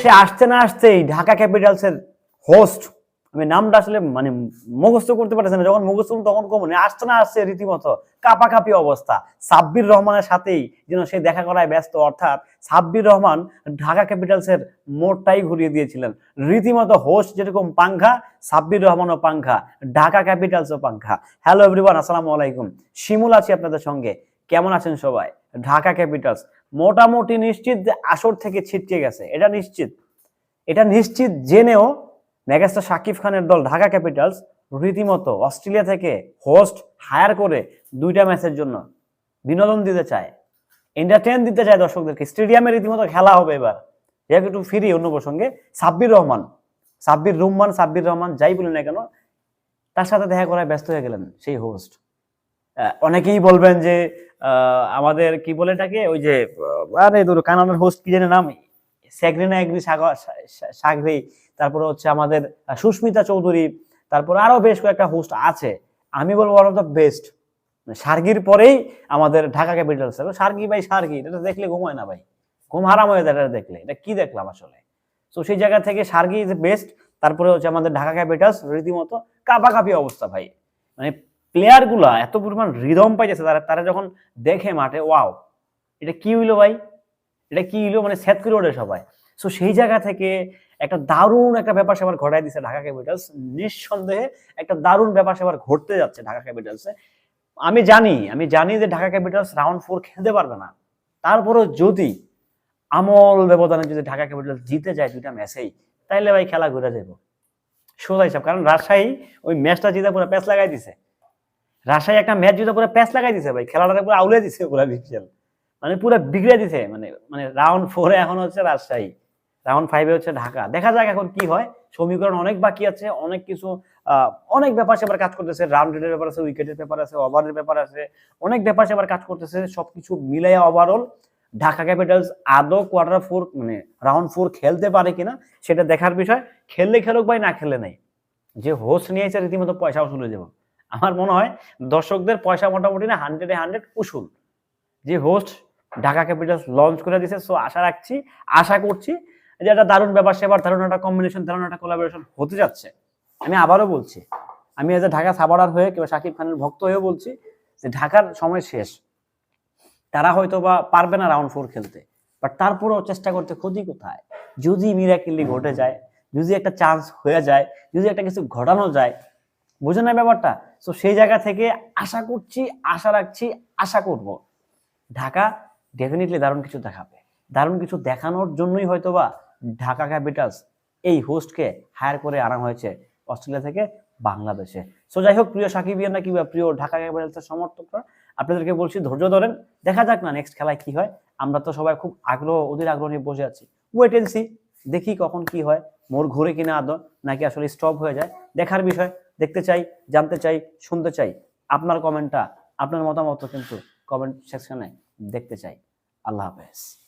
সে আসতে না আসতেই ঢাকা ক্যাপিটালসের হোস্ট আমি নামটা আসলে মানে মুখস্থ করতে পারতেছি না। যখন মুখস্থ তখন কমনে আসছে না আসছে রীতিমতো। কাপাকাপি অবস্থা। সাব্বির রহমানের সাথেই যেন সে দেখা করায় ব্যস্ত। অর্থাৎ সাব্বির রহমান ঢাকা ক্যাপিটালসের মোড়টাই ঘুরিয়ে দিয়েছিলেন। রীতিমতো হোস্ট যেরকম পাংখা, সাব্বির রহমানও পাংখা, ঢাকা ক্যাপিটালসও পাংখা। হ্যালো এভরিওয়ান, আসসালামু আলাইকুম। শিমুল আছি আপনাদের সঙ্গে। কেমন আছেন সবাই? ঢাকা ক্যাপিটালস। মোটামুটি নিশ্চিত আসর থেকে ছিটকে গেছে। এটা নিশ্চিত। এটা নিশ্চিত জেনেও মেগাস্টার শাকিব খানের দল ঢাকা ক্যাপিটালস রীতিমতো অস্ট্রেলিয়া থেকে হোস্ট হায়ার করে দুইটা ম্যাচের জন্য বিনোদন দিতে চায়। এন্টারটেন দিতে চায় দর্শকদেরকে। স্টেডিয়ামে রীতিমতো খেলা হবে এবার। যেহেতু একটু ফিরি অন্য প্রসঙ্গে সাব্বির রহমান। সাব্বির রহমান সাব্বির রহমান যাই বলি না কেন, তার সাথে দেখা করায় ব্যস্ত হয়ে গেলেন সেই হোস্ট অনেকেই বলবেন যে আমাদের কি বলে এটাকে? ওই যে আরে ধরো কানাডার হোস্ট কি জানে নাম? স্যাগ্রিনা এগ্রি সাগরি তারপরে হচ্ছে আমাদের সুস্মিতা চৌধুরী, তারপর আরও বেশ কয়েকটা হোস্ট আছে। আমি বলব ওয়ান অফ দ্য বেস্ট সার্গির পরেই আমাদের ঢাকা ক্যাপিটালস সার্গি ভাই, সার্গি, এটা দেখলে ঘুমায় না ভাই। ঘুম হারাম হয়ে যায়, এটা দেখলে। এটা কি দেখলাম আসলে? তো সেই জায়গা থেকে সার্গি ইজ বেস্ট তারপরে হচ্ছে আমাদের ঢাকা ক্যাপিটালস রীতিমতো কাপাকাপি অবস্থা ভাই। মানে প্লেয়ারগুলা এত পরিমাণ রিদম পাইতেছে, তারা তারা যখন দেখে মাঠে ওয়াও এটা কি হইল ভাই? এটা কি হইল মানে সেট করে ওঠে সবাই। সো সেই জায়গা থেকে একটা দারুণ একটা ব্যাপার সেবার ঘটাই দিচ্ছে ঢাকা ক্যাপিটালস নিঃসন্দেহে একটা দারুণ ব্যাপার সেবার ঘটতে যাচ্ছে ঢাকা ক্যাপিটালসে আমি জানি আমি জানি যে ঢাকা ক্যাপিটালস রাউন্ড ফোর খেলতে পারবে না। তারপরেও যদি আমল ব্যবধানে যদি ঢাকা ক্যাপিটালস জিতে যায় দুইটা ম্যাচেই তাইলে ভাই খেলা ঘুরে যাব সোজা হিসাব, কারণ রাজশাহী ওই ম্যাচটা জিতে পুরো প্যাচ লাগাই দিছে। রাজশাহী একটা ম্যাচ জিতে পুরো প্যাচ লাগাই দিছে ভাই, খেলাটা পুরো আউলে দিছে পুরো বিপিএল মানে পুরো বিগড়ে দিছে মানে মানে রাউন্ড ফোরে এখন হচ্ছে রাজশাহী রাউন্ড ফাইভে হচ্ছে ঢাকা। দেখা যাক এখন কি হয়। সমীকরণ অনেক বাকি আছে, অনেক কিছু অনেক ব্যাপার সেবার কাজ করতেছে রান রেটের ব্যাপার আছে উইকেটের ব্যাপার আছে ওভারের ব্যাপার আছে, অনেক ব্যাপার সেবার কাজ করতেছে, সবকিছু মিলাই ওভারঅল ঢাকা ক্যাপিটালস আদৌ কোয়ার্টার ফোর মানে রাউন্ড ফোর খেলতে পারে কিনা, সেটা দেখার বিষয়। খেললে খেলুক ভাই, না খেললে নাই। যে হোস্ট নিয়েছে রীতিমতো পয়সা উসুল হয়ে যাব আমার মনে হয় দর্শকদের পয়সা মোটামুটি না হান্ড্রেডে হান্ড্রেড উসুল। যে হোস্ট ঢাকা ক্যাপিটালস লঞ্চ করে দিছে সো আশা রাখছি, আশা করছি যে একটা দারুণ ব্যাপার সেবার দারুণ একটা কম্বিনেশন দারুণ একটা কোলাবোরেশন হতে যাচ্ছে। আমি আবারও বলছি, আমি এজ এ ঢাকা সাবাড়ার হয়ে কিংবা শাকিব খানের ভক্ত হয়েও বলছি যে ঢাকার সময় শেষ। তারা হয়তো বা পারবে না রাউন্ড ফোর খেলতে বাট তারপরেও চেষ্টা করতে ক্ষতি কোথায়? যদি মিরাকিল্লি ঘটে যায়, যদি একটা চান্স হয়ে যায়, যদি একটা কিছু ঘটানো যায়, বুঝে না ব্যাপারটা। তো সেই জায়গা থেকে আশা করছি, আশা রাখছি, আশা করব। ঢাকা ডেফিনেটলি দারুণ কিছু দেখাবে। দারুণ কিছু দেখানোর জন্যই হয়তো বা ঢাকা ক্যাপিটালস এই হোস্টকে হায়ার করে আনা হয়েছে অস্ট্রেলিয়া থেকে বাংলাদেশে। সো যাই হোক, প্রিয় সাকিবিয়ানা কিংবা প্রিয় ঢাকা ক্যাপিটালসের সমর্থকরা, আপনাদেরকে বলছি ধৈর্য ধরেন, দেখা যাক না নেক্সট খেলায় কি হয়। আমরা তো সবাই খুব আগ্রহ, অধীর আগ্রহ নিয়ে বসে আছি। ওয়েট এন্ড সি দেখি কখন কি হয় মোর ঘুরে কিনা আদর নাকি আসলে স্টপ হয়ে যায়। দেখার বিষয়, দেখতে চাই, জানতে চাই, শুনতে চাই। আপনার কমেন্টটা আপনার মতামত কিন্তু কমেন্ট সেকশনে দেখতে চাই। আল্লাহ হাফেজ।